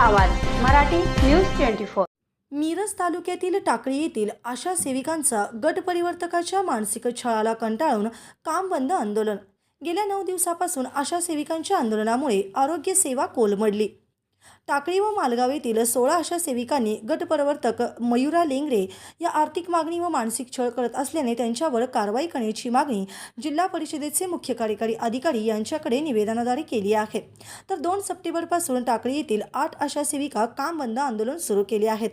आवाज Marathi news twenty four. Miraj तालुक्यातील टाकळी येथील आशा सेविकांचा गट परिवर्तकाच्या मानसिक छळाला कंटाळून काम बंद आंदोलन. गेल्या नऊ दिवसापासून आशा सेविकांच्या आंदोलनामुळे आरोग्य सेवा कोलमडली. टाकळी व मालगाव येथील सोळा आशा सेविकांनी गटप्रवर्तक मयुरा लेंगरे या आर्थिक मागणी व मानसिक छळ करत असल्याने त्यांच्यावर कारवाई करण्याची मागणी जिल्हा परिषदेचे मुख्य कार्यकारी अधिकारी यांच्याकडे निवेदनाद्वारे केली आहे. तर दोन सप्टेंबरपासून टाकळी येथील आठ आशा सेविका काम बंद आंदोलन सुरू केले आहेत.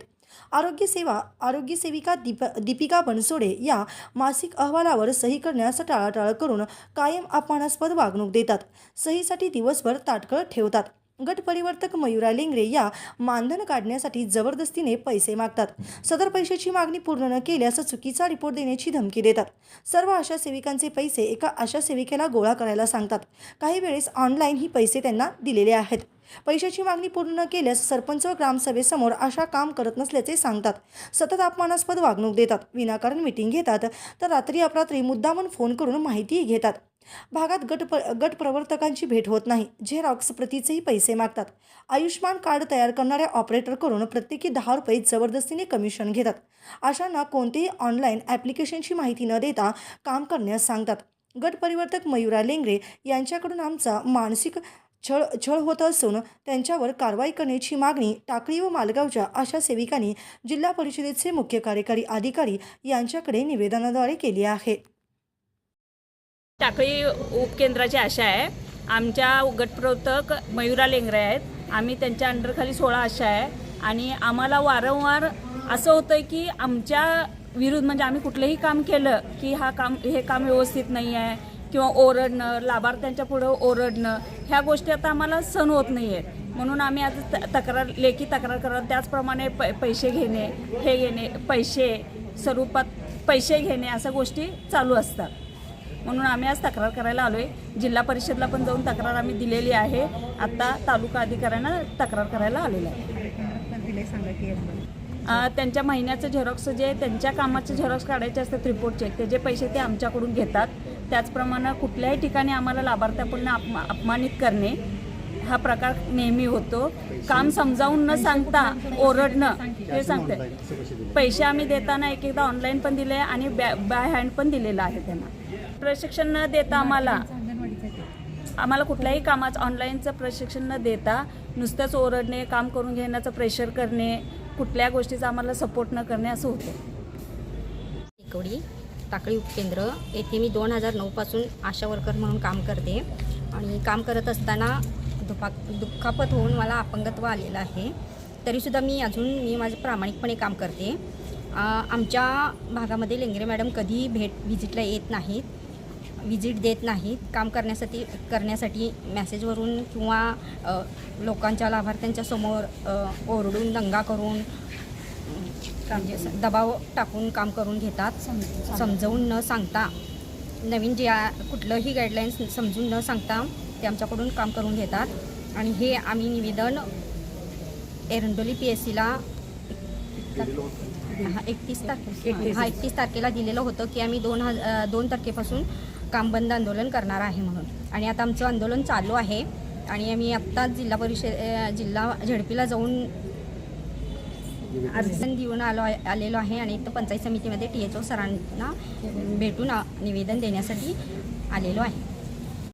आरोग्य सेवा आरोग्य सेविका दीप दीपिका बनसोडे या मासिक अहवालावर सही करण्यास टाळाटाळ करून कायम अपमानास्पद वागणूक देतात. सहीसाठी दिवसभर ताटकळ ठेवतात. गटपरिवर्तक मयुरा लेंगरे या मानधन काढण्यासाठी जबरदस्तीने पैसे मागतात. सदर पैशाची मागणी पूर्ण न केल्यास चुकीचा रिपोर्ट देण्याची धमकी देतात. सर्व आशा सेविकांचे पैसे एका आशा सेविकेला गोळा करायला सांगतात. काही वेळेस ऑनलाईन ही पैसे त्यांना दिलेले आहेत. पैशाची मागणी पूर्ण न केल्यास सरपंच व ग्रामसभेसमोर आशा काम करत नसल्याचे सांगतात. सतत अपमानास्पद वागणूक देतात. विनाकारण मिटिंग घेतात. तर रात्री अपरात्री मुद्दामून फोन करून माहितीही घेतात. भागात गट प गट प्रवर्तकांची भेट होत नाही. झेरॉक्स प्रतीचेही पैसे मागतात. आयुष्यमान कार्ड तयार करणाऱ्या ऑपरेटरकडून प्रत्येकी दहा रुपये जबरदस्तीने कमिशन घेतात. अशांना कोणतेही ऑनलाईन ॲप्लिकेशनची माहिती न देता काम करण्यास सांगतात. गट परिवर्तक मयुरा लेंगरे यांच्याकडून आमचा मानसिक छळ छळ होत असून त्यांच्यावर कारवाई करण्याची मागणी टाकळी व मालगावच्या आशा सेविकांनी जिल्हा परिषदेचे मुख्य कार्यकारी अधिकारी यांच्याकडे निवेदनाद्वारे केली आहे. टाकळी उपकेंद्राची आशा आहे. आमच्या गटप्रवर्तक मयुरा लेंगरे आहेत. आम्ही त्यांच्या अंडरखाली सोळा आशा आहे. आणि आम्हाला वारंवार असं होतं की आमच्या विरुद्ध म्हणजे आम्ही कुठलंही काम केलं की हा काम हे काम व्यवस्थित नाही आहे किंवा ओरडणं लाभार्थ्यांच्या पुढं ओरडणं ह्या गोष्टी आता आम्हाला सण होत नाही आहेत म्हणून आम्ही आता त- तक्रार लेखी तक्रार करत त्याचप्रमाणे प पैसे घेणे हे घेणे पैसे स्वरूपात पैसे घेणे अशा गोष्टी चालू असतात. म्हणून आम्ही आज तक्रार करायला आलो आहे जिल्हा परिषदला पण जाऊन तक्रार आम्ही दिलेली आहे. आत्ता तालुका अधिकाऱ्यांना तक्रार करायला आलेलं आहे. त्यांच्या महिन्याचं झेरॉक्स जे त्यांच्या कामाचे झेरॉक्स काढायचे असतात रिपोर्टचे त्याचे पैसे ते आमच्याकडून घेतात. त्याचप्रमाणे कुठल्याही ठिकाणी आम्हाला लाभार्थ्यापूर्ण अपमा अपमानित करणे हा प्रकार नेहमी होतो. काम समजावून न सांगता ओरडणं हे सांगते पैसे आम्ही देताना एक एकदा ऑनलाईन पण दिले आणि बॅ बाय हँड पण दिलेलं आहे त्यांना. प्रशिक्षण न देता आम्हाला आम्हाला कुठल्याही कामाचं ऑनलाईनचं प्रशिक्षण न देता नुसतंच ओरडणे काम करून घेण्याचं प्रेशर करणे कुठल्या गोष्टीचा आम्हाला सपोर्ट न करणे असं होतं. एकवडी टाकळी उपकेंद्र. येथे मी दोन हजार नऊपासून आशा वर्कर म्हणून काम करते. आणि काम करत असताना दुपा दुःखापत होऊन मला अपंगत्व आलेलं आहे. तरीसुद्धा मी अजून मी माझं प्रामाणिकपणे काम करते. आमच्या भागामध्ये लेंगरे मॅडम कधीही भेट व्हिजिटला येत नाहीत. विजिट देत नाहीत. काम करण्यासाठी करण्यासाठी मॅसेजवरून किंवा लोकांच्या लाभार्थ्यांच्या समोर ओरडून दंगा करून म्हणजे दबाव टाकून काम करून घेतात. समजवून न सांगता नवीन जे आ- कुठलंही गाईडलाईन्स समजून न सांगता ते आमच्याकडून काम करून घेतात. आणि हे आम्ही निवेदन एरंडोली पी एस सीला हा एकतीस तारखे हा एकतीस तारखेला दिलेलं होतं की आम्ही दोन हज अ, दोन तारखेपासून काम बंद आंदोलन करणार आहे म्हणून. आणि आता आमचं आंदोलन चालू आहे. आणि आम्ही आत्ताच जिल्हा परिषद जिल्हा झडपीला जाऊन अर्जन देऊन आलो आहे आलेलो आहे आणि इथं पंचायत समितीमध्ये टी एच ओ सरांना भेटून निवेदन देण्यासाठी आलेलो आहे.